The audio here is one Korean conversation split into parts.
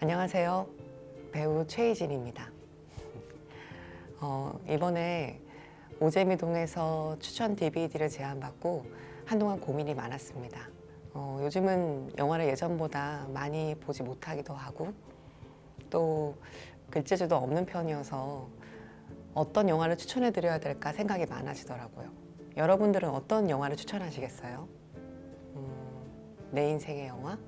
안녕하세요. 배우 최희진입니다. 어, 이번에 오재미동에서 추천 DVD를 제안받고 한동안 고민이 많았습니다. 어, 요즘은 영화를 예전보다 많이 보지 못하기도 하고 또 글재주도 없는 편이어서 어떤 영화를 추천해 드려야 될까 생각이 많아지더라고요. 여러분들은 어떤 영화를 추천하시겠어요? 음, 내 인생의 영화?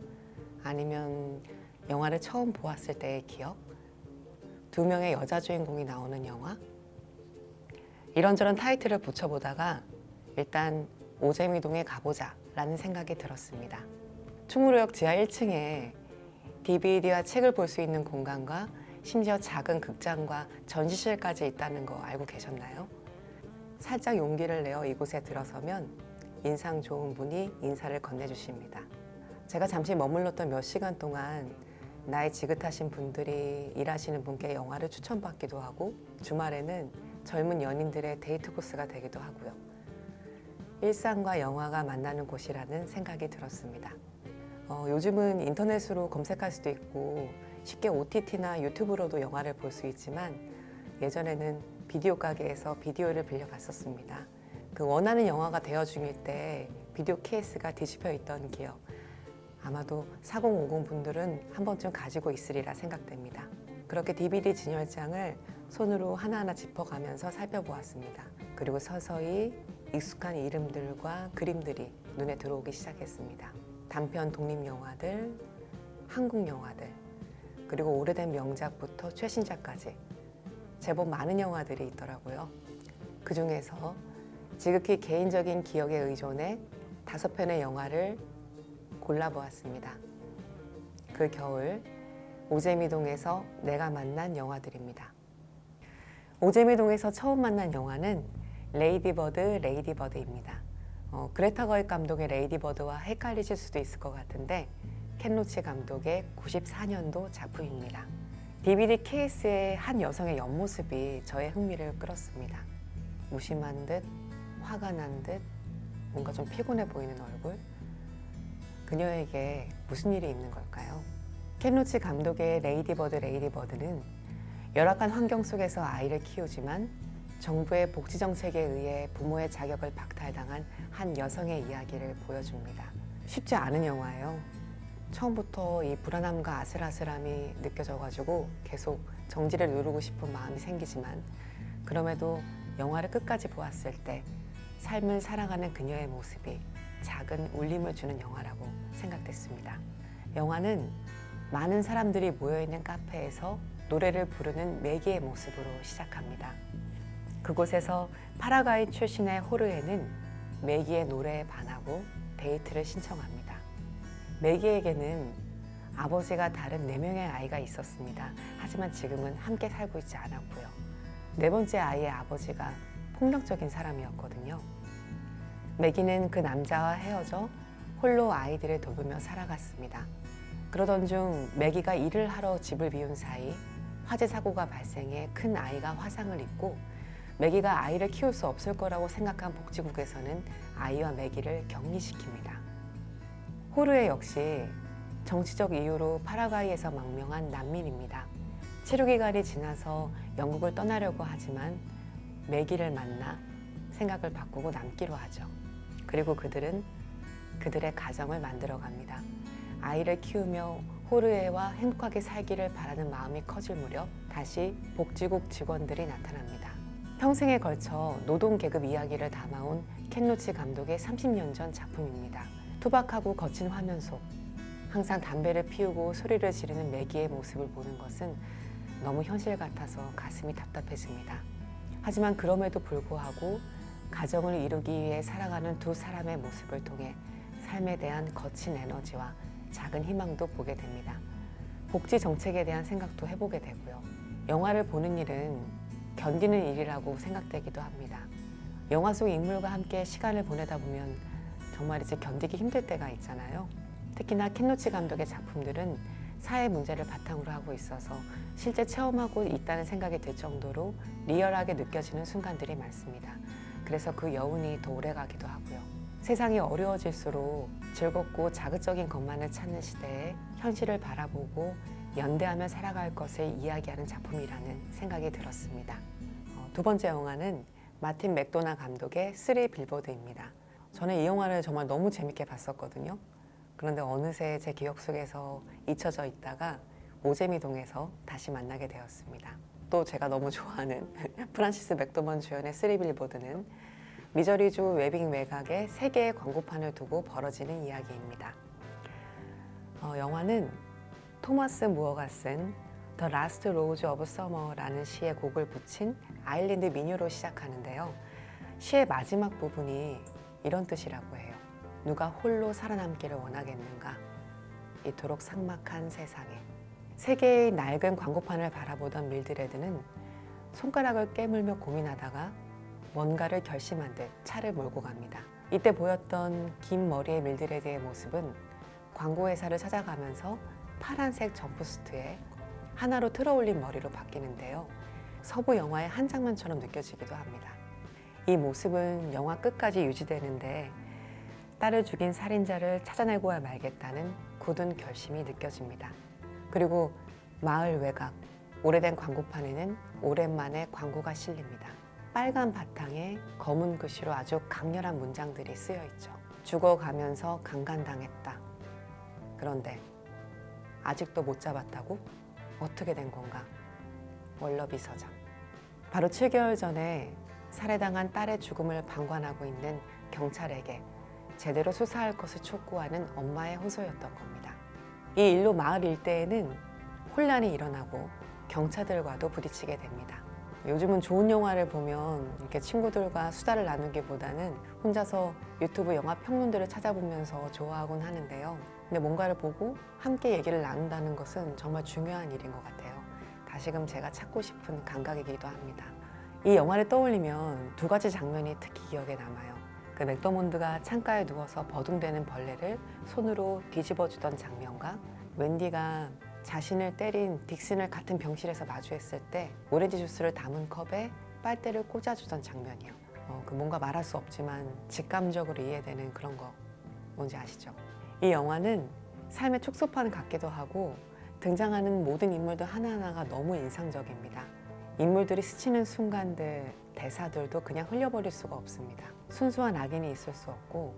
아니면 영화를 처음 보았을 때의 기억? 두 명의 여자 주인공이 나오는 영화? 이런저런 타이틀을 붙여보다가 일단 오재미동에 가보자 라는 생각이 들었습니다. 충무로역 지하 1층에 DVD와 책을 볼 수 있는 공간과 심지어 작은 극장과 전시실까지 있다는 거 알고 계셨나요? 살짝 용기를 내어 이곳에 들어서면 인상 좋은 분이 인사를 건네주십니다. 제가 잠시 머물렀던 몇 시간 동안 나이 지긋하신 분들이 일하시는 분께 영화를 추천받기도 하고 주말에는 젊은 연인들의 데이트 코스가 되기도 하고요. 일상과 영화가 만나는 곳이라는 생각이 들었습니다. 어, 요즘은 인터넷으로 검색할 수도 있고 쉽게 OTT나 유튜브로도 영화를 볼 수 있지만 예전에는 비디오 가게에서 비디오를 빌려갔었습니다. 그 원하는 영화가 대여 중일 때 비디오 케이스가 뒤집혀 있던 기억 아마도 4050 분들은 한 번쯤 가지고 있으리라 생각됩니다. 그렇게 DVD 진열장을 손으로 하나하나 짚어가면서 살펴보았습니다. 그리고 서서히 익숙한 이름들과 그림들이 눈에 들어오기 시작했습니다. 단편 독립 영화들, 한국 영화들, 그리고 오래된 명작부터 최신작까지 제법 많은 영화들이 있더라고요. 그 중에서 지극히 개인적인 기억에 의존해 다섯 편의 영화를 골라보았습니다. 그 겨울 오재미동에서 내가 만난 영화들입니다. 오재미동에서 처음 만난 영화는 레이디버드 레이디버드입니다. 어, 그레타 거익 감독의 레이디버드와 헷갈리실 수도 있을 것 같은데 켄 로치 감독의 94년도 작품입니다. DVD 케이스의 한 여성의 옆모습이 저의 흥미를 끌었습니다. 무심한 듯, 화가 난 듯, 뭔가 좀 피곤해 보이는 얼굴. 그녀에게 무슨 일이 있는 걸까요? 켄 로치 감독의 레이디버드 레이디버드는 열악한 환경 속에서 아이를 키우지만 정부의 복지 정책에 의해 부모의 자격을 박탈당한 한 여성의 이야기를 보여줍니다. 쉽지 않은 영화예요. 처음부터 이 불안함과 아슬아슬함이 느껴져가지고 계속 정지를 누르고 싶은 마음이 생기지만 그럼에도 영화를 끝까지 보았을 때 삶을 살아가는 그녀의 모습이 작은 울림을 주는 영화라고 생각됐습니다. 영화는 많은 사람들이 모여있는 카페에서 노래를 부르는 매기의 모습으로 시작합니다. 그곳에서 파라과이 출신의 호르에는 매기의 노래에 반하고 데이트를 신청합니다. 매기에게는 아버지가 다른 네 명의 아이가 있었습니다. 하지만 지금은 함께 살고 있지 않았고요. 네 번째 아이의 아버지가 폭력적인 사람이었거든요. 매기는 그 남자와 헤어져 홀로 아이들을 돌보며 살아갔습니다. 그러던 중 매기가 일을 하러 집을 비운 사이 화재 사고가 발생해 큰 아이가 화상을 입고 매기가 아이를 키울 수 없을 거라고 생각한 복지국에서는 아이와 매기를 격리시킵니다. 호르에 역시 정치적 이유로 파라과이에서 망명한 난민입니다. 치료 기간이 지나서 영국을 떠나려고 하지만 매기를 만나 생각을 바꾸고 남기로 하죠. 그리고 그들은 그들의 가정을 만들어 갑니다. 아이를 키우며 호르에와 행복하게 살기를 바라는 마음이 커질 무렵 다시 복지국 직원들이 나타납니다. 평생에 걸쳐 노동 계급 이야기를 담아온 켄로치 감독의 30년 전 작품입니다. 투박하고 거친 화면 속 항상 담배를 피우고 소리를 지르는 매기의 모습을 보는 것은 너무 현실 같아서 가슴이 답답해집니다. 하지만 그럼에도 불구하고 가정을 이루기 위해 살아가는 두 사람의 모습을 통해 삶에 대한 거친 에너지와 작은 희망도 보게 됩니다. 복지 정책에 대한 생각도 해보게 되고요. 영화를 보는 일은 견디는 일이라고 생각되기도 합니다. 영화 속 인물과 함께 시간을 보내다 보면 정말 이제 견디기 힘들 때가 있잖아요. 특히나 켄노치 감독의 작품들은 사회 문제를 바탕으로 하고 있어서 실제 체험하고 있다는 생각이 들 정도로 리얼하게 느껴지는 순간들이 많습니다. 그래서 그 여운이 더 오래 가기도 하고요. 세상이 어려워질수록 즐겁고 자극적인 것만을 찾는 시대에 현실을 바라보고 연대하며 살아갈 것을 이야기하는 작품이라는 생각이 들었습니다. 어, 두 번째 영화는 마틴 맥도나 감독의 쓰리 빌보드입니다. 저는 이 영화를 정말 너무 재밌게 봤었거든요. 그런데 어느새 제 기억 속에서 잊혀져 있다가 오재미동에서 다시 만나게 되었습니다. 또 제가 너무 좋아하는 프란시스 맥도먼 주연의 쓰리 빌보드는 미저리주 웨빙 매각에 세 개의 광고판을 두고 벌어지는 이야기입니다. 어, 영화는 토마스 무어가 쓴 The Last Rose of Summer라는 시의 곡을 붙인 아일랜드 민요로 시작하는데요. 시의 마지막 부분이 이런 뜻이라고 해요. 누가 홀로 살아남기를 원하겠는가? 이토록 삭막한 세상에. 세 개의 낡은 광고판을 바라보던 밀드레드는 손가락을 깨물며 고민하다가 뭔가를 결심한 듯 차를 몰고 갑니다. 이때 보였던 긴 머리의 밀드레드의 모습은 광고 회사를 찾아가면서 파란색 점프수트에 하나로 틀어올린 머리로 바뀌는데요. 서부 영화의 한 장면처럼 느껴지기도 합니다. 이 모습은 영화 끝까지 유지되는데 딸을 죽인 살인자를 찾아내고야 말겠다는 굳은 결심이 느껴집니다. 그리고 마을 외곽, 오래된 광고판에는 오랜만에 광고가 실립니다. 빨간 바탕에 검은 글씨로 아주 강렬한 문장들이 쓰여 있죠. 죽어가면서 강간당했다. 그런데 아직도 못 잡았다고? 어떻게 된 건가? 월러비 서장. 바로 7개월 전에 살해당한 딸의 죽음을 방관하고 있는 경찰에게 제대로 수사할 것을 촉구하는 엄마의 호소였던 겁니다. 이 일로 마을 일대에는 혼란이 일어나고 경찰들과도 부딪히게 됩니다. 요즘은 좋은 영화를 보면 이렇게 친구들과 수다를 나누기보다는 혼자서 유튜브 영화 평론들을 찾아보면서 좋아하곤 하는데요. 근데 뭔가를 보고 함께 얘기를 나눈다는 것은 정말 중요한 일인 것 같아요. 다시금 제가 찾고 싶은 감각이기도 합니다. 이 영화를 떠올리면 두 가지 장면이 특히 기억에 남아요. 그 맥더몬드가 창가에 누워서 버둥대는 벌레를 손으로 뒤집어 주던 장면과 웬디가 자신을 때린 딕슨을 같은 병실에서 마주했을 때 오렌지 주스를 담은 컵에 빨대를 꽂아주던 장면이요. 어, 그 뭔가 말할 수 없지만 직감적으로 이해되는 그런 거 뭔지 아시죠? 이 영화는 삶의 촉소판 같기도 하고 등장하는 모든 인물들 하나하나가 너무 인상적입니다. 인물들이 스치는 순간들, 대사들도 그냥 흘려버릴 수가 없습니다. 순수한 악인이 있을 수 없고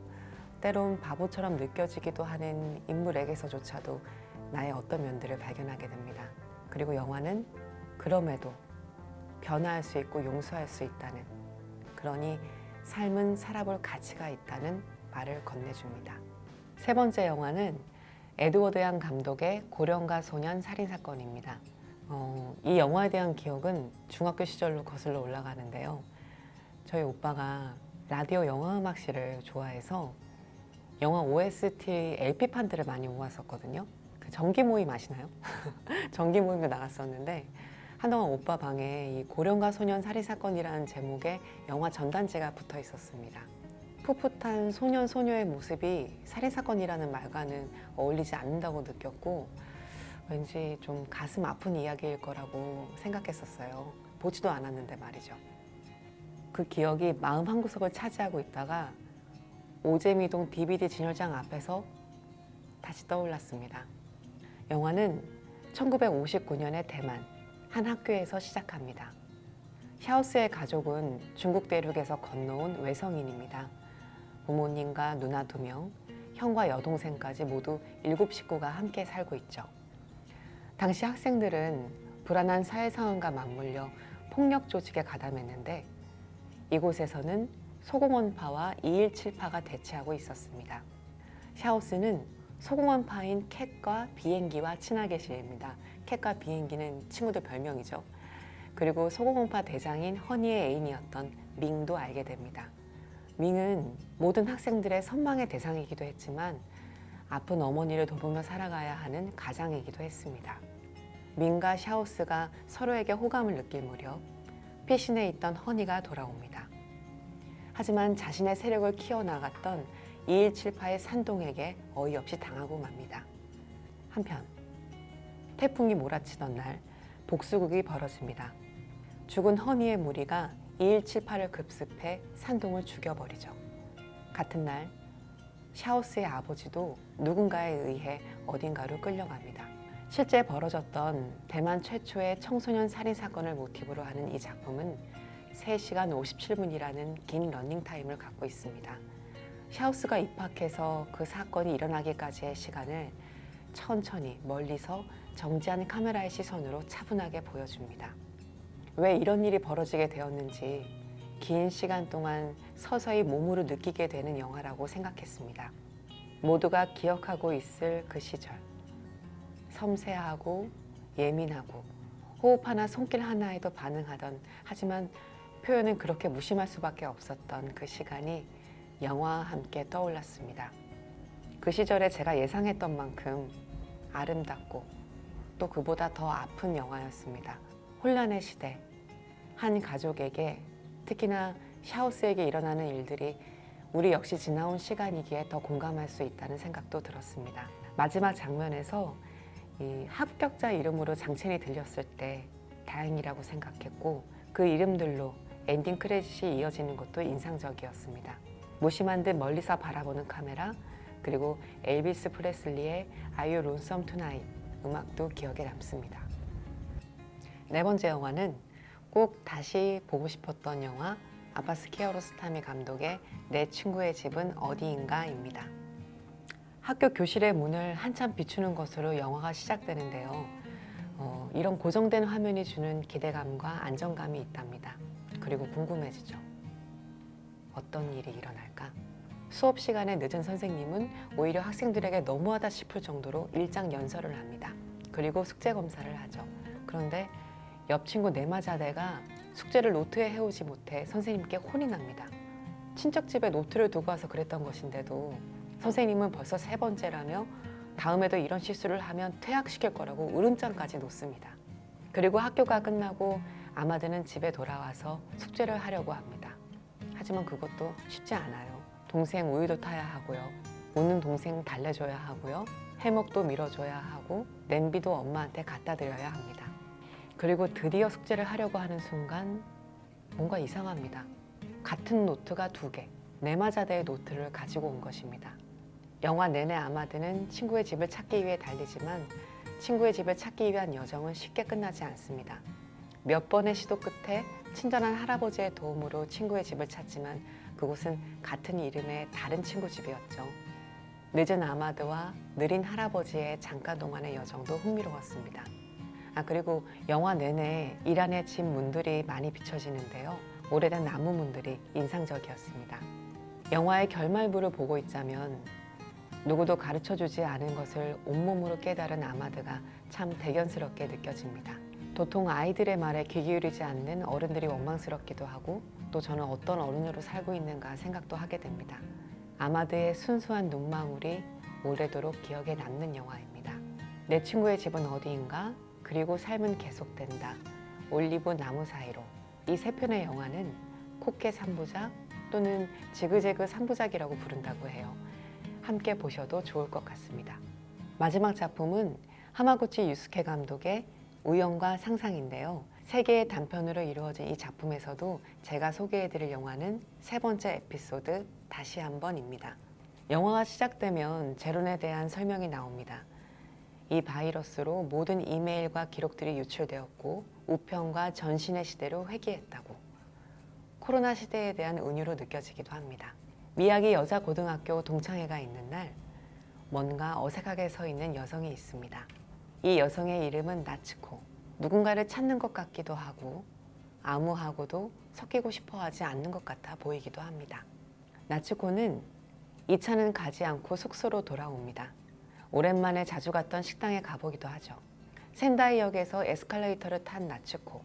때론 바보처럼 느껴지기도 하는 인물에게서조차도 나의 어떤 면들을 발견하게 됩니다. 그리고 영화는 그럼에도 변화할 수 있고 용서할 수 있다는 그러니 삶은 살아볼 가치가 있다는 말을 건네줍니다. 세 번째 영화는 에드워드 양 감독의 고령가 소년 살인 사건입니다. 어, 이 영화에 대한 기억은 중학교 시절로 거슬러 올라가는데요. 저희 오빠가 라디오 영화 음악실을 좋아해서 영화 OST LP판들을 많이 모았었거든요. 그 정기 모임 아시나요? 정기 모임에 나갔었는데 한동안 오빠 방에 이 고령가 소년 살인 사건이라는 제목의 영화 전단지가 붙어 있었습니다. 풋풋한 소년 소녀의 모습이 살인 사건이라는 말과는 어울리지 않는다고 느꼈고 왠지 좀 가슴 아픈 이야기일 거라고 생각했었어요. 보지도 않았는데 말이죠. 그 기억이 마음 한구석을 차지하고 있다가 오재미동 DVD 진열장 앞에서 다시 떠올랐습니다. 영화는 1959년의 대만 한 학교에서 시작합니다. 샤오스의 가족은 중국 대륙에서 건너온 외성인입니다. 부모님과 누나 두 명, 형과 여동생까지 모두 일곱 식구가 함께 살고 있죠. 당시 학생들은 불안한 사회 상황과 맞물려 폭력 조직에 가담했는데 이곳에서는 소공원파와 217파가 대치하고 있었습니다. 샤오스는 소공원파인 캣과 비행기와 친하게 지냅니다. 캣과 비행기는 친구들 별명이죠. 그리고 소공원파 대장인 허니의 애인이었던 밍도 알게 됩니다. 밍은 모든 학생들의 선망의 대상이기도 했지만 아픈 어머니를 돌보며 살아가야 하는 가장이기도 했습니다. 민과 샤오스가 서로에게 호감을 느낄 무렵 피신에 있던 허니가 돌아옵니다. 하지만 자신의 세력을 키워나갔던 217파의 산동에게 어이없이 당하고 맙니다. 한편 태풍이 몰아치던 날 복수극이 벌어집니다. 죽은 허니의 무리가 2178을 급습해 산동을 죽여버리죠. 같은 날 샤오스의 아버지도 누군가에 의해 어딘가로 끌려갑니다. 실제 벌어졌던 대만 최초의 청소년 살인 사건을 모티브로 하는 이 작품은 3시간 57분이라는 긴 러닝타임을 갖고 있습니다. 샤우스가 입학해서 그 사건이 일어나기까지의 시간을 천천히 멀리서 정지한 카메라의 시선으로 차분하게 보여줍니다. 왜 이런 일이 벌어지게 되었는지 긴 시간 동안 서서히 몸으로 느끼게 되는 영화라고 생각했습니다. 모두가 기억하고 있을 그 시절. 섬세하고 예민하고 호흡 하나 손길 하나에도 반응하던 하지만 표현은 그렇게 무심할 수밖에 없었던 그 시간이 영화와 함께 떠올랐습니다. 그 시절에 제가 예상했던 만큼 아름답고 또 그보다 더 아픈 영화였습니다. 혼란의 시대. 한 가족에게 특히나 샤우스에게 일어나는 일들이 우리 역시 지나온 시간이기에 더 공감할 수 있다는 생각도 들었습니다. 마지막 장면에서 이 합격자 이름으로 장첸이 들렸을 때 다행이라고 생각했고 그 이름들로 엔딩 크레딧이 이어지는 것도 인상적이었습니다. 무심한 듯 멀리서 바라보는 카메라 그리고 엘비스 프레슬리의 Are You Lonesome Tonight 음악도 기억에 남습니다. 네 번째 영화는 꼭 다시 보고 싶었던 영화 아바스 키아로스타미 감독의 내 친구의 집은 어디인가입니다. 학교 교실의 문을 한참 비추는 것으로 영화가 시작되는데요. 어, 이런 고정된 화면이 주는 기대감과 안정감이 있답니다. 그리고 궁금해지죠. 어떤 일이 일어날까? 수업 시간에 늦은 선생님은 오히려 학생들에게 너무하다 싶을 정도로 일장 연설을 합니다. 그리고 숙제 검사를 하죠. 그런데 옆 친구 네마자대가 숙제를 노트에 해오지 못해 선생님께 혼이 납니다. 친척 집에 노트를 두고 와서 그랬던 것인데도 선생님은 벌써 세 번째라며 다음에도 이런 실수를 하면 퇴학시킬 거라고 으름장까지 놓습니다. 그리고 학교가 끝나고 아마드는 집에 돌아와서 숙제를 하려고 합니다. 하지만 그것도 쉽지 않아요. 동생 우유도 타야 하고요. 우는 동생 달래줘야 하고요. 해먹도 밀어줘야 하고 냄비도 엄마한테 갖다 드려야 합니다. 그리고 드디어 숙제를 하려고 하는 순간 뭔가 이상합니다. 같은 노트가 두 개, 네마자대의 노트를 가지고 온 것입니다. 영화 내내 아마드는 친구의 집을 찾기 위해 달리지만 친구의 집을 찾기 위한 여정은 쉽게 끝나지 않습니다. 몇 번의 시도 끝에 친절한 할아버지의 도움으로 친구의 집을 찾지만 그곳은 같은 이름의 다른 친구 집이었죠. 늦은 아마드와 느린 할아버지의 잠깐 동안의 여정도 흥미로웠습니다. 아 그리고 영화 내내 이란의 집 문들이 많이 비춰지는데요. 오래된 나무 문들이 인상적이었습니다. 영화의 결말부를 보고 있자면 누구도 가르쳐 주지 않은 것을 온몸으로 깨달은 아마드가 참 대견스럽게 느껴집니다. 도통 아이들의 말에 귀 기울이지 않는 어른들이 원망스럽기도 하고 또 저는 어떤 어른으로 살고 있는가 생각도 하게 됩니다. 아마드의 순수한 눈망울이 오래도록 기억에 남는 영화입니다. 내 친구의 집은 어디인가? 그리고 삶은 계속된다. 올리브 나무 사이로. 이 세 편의 영화는 코케 3부작 또는 지그재그 3부작이라고 부른다고 해요. 함께 보셔도 좋을 것 같습니다. 마지막 작품은 하마구치 유스케 감독의 우연과 상상인데요. 세 개의 단편으로 이루어진 이 작품에서도 제가 소개해드릴 영화는 세 번째 에피소드 다시 한번입니다. 영화가 시작되면 제론에 대한 설명이 나옵니다. 이 바이러스로 모든 이메일과 기록들이 유출되었고 우편과 전신의 시대로 회귀했다고. 코로나 시대에 대한 은유로 느껴지기도 합니다. 미야기 여자 고등학교 동창회가 있는 날 뭔가 어색하게 서 있는 여성이 있습니다. 이 여성의 이름은 나츠코. 누군가를 찾는 것 같기도 하고 아무하고도 섞이고 싶어 하지 않는 것 같아 보이기도 합니다. 나츠코는 이 차는 가지 않고 숙소로 돌아옵니다. 오랜만에 자주 갔던 식당에 가보기도 하죠. 센다이역에서 에스컬레이터를 탄 나츠코.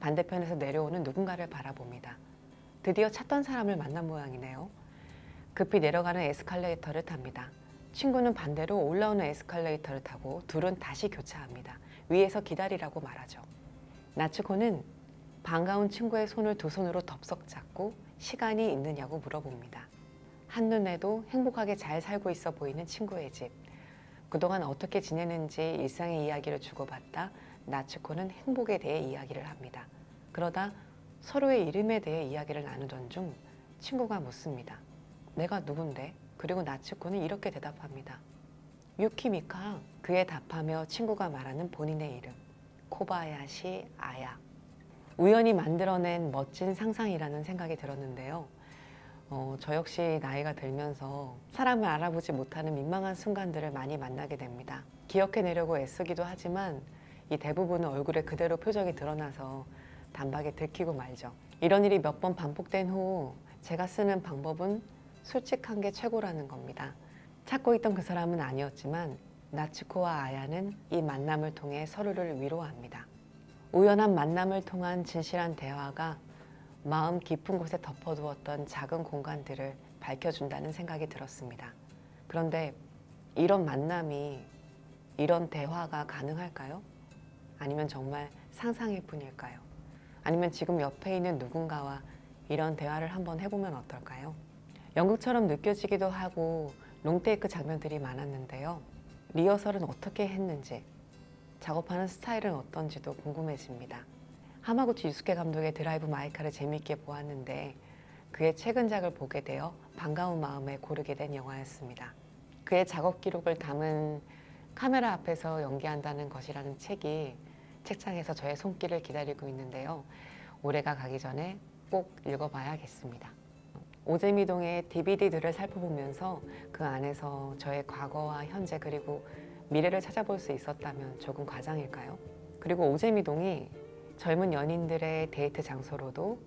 반대편에서 내려오는 누군가를 바라봅니다. 드디어 찾던 사람을 만난 모양이네요. 급히 내려가는 에스컬레이터를 탑니다. 친구는 반대로 올라오는 에스컬레이터를 타고 둘은 다시 교차합니다. 위에서 기다리라고 말하죠. 나츠코는 반가운 친구의 손을 두 손으로 덥석 잡고 시간이 있느냐고 물어봅니다. 한눈에도 행복하게 잘 살고 있어 보이는 친구의 집. 그동안 어떻게 지내는지 일상의 이야기를 주고받다 나츠코는 행복에 대해 이야기를 합니다. 그러다 서로의 이름에 대해 이야기를 나누던 중 친구가 묻습니다. 내가 누군데? 그리고 나츠코는 이렇게 대답합니다. 유키미카. 그에 답하며 친구가 말하는 본인의 이름. 코바야시 아야. 우연히 만들어낸 멋진 상상이라는 생각이 들었는데요. 어, 저 역시 나이가 들면서 사람을 알아보지 못하는 민망한 순간들을 많이 만나게 됩니다. 기억해내려고 애쓰기도 하지만 이 대부분은 얼굴에 그대로 표정이 드러나서 단박에 들키고 말죠. 이런 일이 몇 번 반복된 후 제가 쓰는 방법은 솔직한 게 최고라는 겁니다. 찾고 있던 그 사람은 아니었지만 나츠코와 아야는 이 만남을 통해 서로를 위로합니다. 우연한 만남을 통한 진실한 대화가 마음 깊은 곳에 덮어두었던 작은 공간들을 밝혀준다는 생각이 들었습니다. 그런데 이런 만남이 이런 대화가 가능할까요? 아니면 정말 상상일 뿐일까요? 아니면 지금 옆에 있는 누군가와 이런 대화를 한번 해보면 어떨까요? 연극처럼 느껴지기도 하고 롱테이크 장면들이 많았는데요. 리허설은 어떻게 했는지, 작업하는 스타일은 어떤지도 궁금해집니다. 하마구치 유스케 감독의 드라이브 마이카를 재미있게 보았는데 그의 최근작을 보게 되어 반가운 마음에 고르게 된 영화였습니다. 그의 작업 기록을 담은 카메라 앞에서 연기한다는 것이라는 책이 책장에서 저의 손길을 기다리고 있는데요. 올해가 가기 전에 꼭 읽어봐야겠습니다. 오재미동의 DVD들을 살펴보면서 그 안에서 저의 과거와 현재 그리고 미래를 찾아볼 수 있었다면 조금 과장일까요? 그리고 오재미동이 젊은 연인들의 데이트 장소로도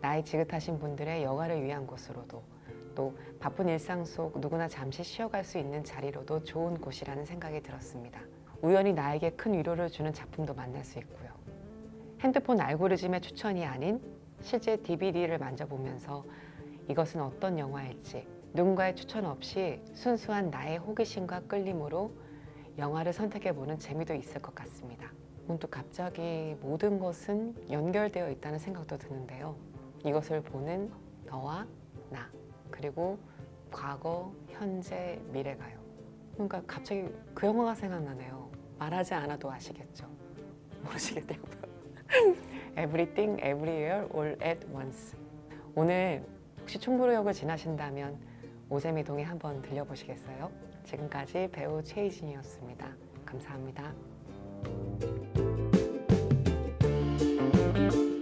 나이 지긋하신 분들의 여가를 위한 곳으로도 또 바쁜 일상 속 누구나 잠시 쉬어갈 수 있는 자리로도 좋은 곳이라는 생각이 들었습니다. 우연히 나에게 큰 위로를 주는 작품도 만날 수 있고요. 핸드폰 알고리즘의 추천이 아닌 실제 DVD를 만져보면서 이것은 어떤 영화일지 누군가의 추천 없이 순수한 나의 호기심과 끌림으로 영화를 선택해보는 재미도 있을 것 같습니다. 문득 갑자기 모든 것은 연결되어 있다는 생각도 드는데요. 이것을 보는 너와 나 그리고 과거, 현재, 미래가요. 그러니까 갑자기 그 영화가 생각나네요. 말하지 않아도 아시겠죠? 모르시겠다고요. Everything, Everywhere, All at Once. 오늘 혹시 충무로역을 지나신다면 오재미동에 한번 들려보시겠어요? 지금까지 배우 최희진이었습니다. 감사합니다. Thank you.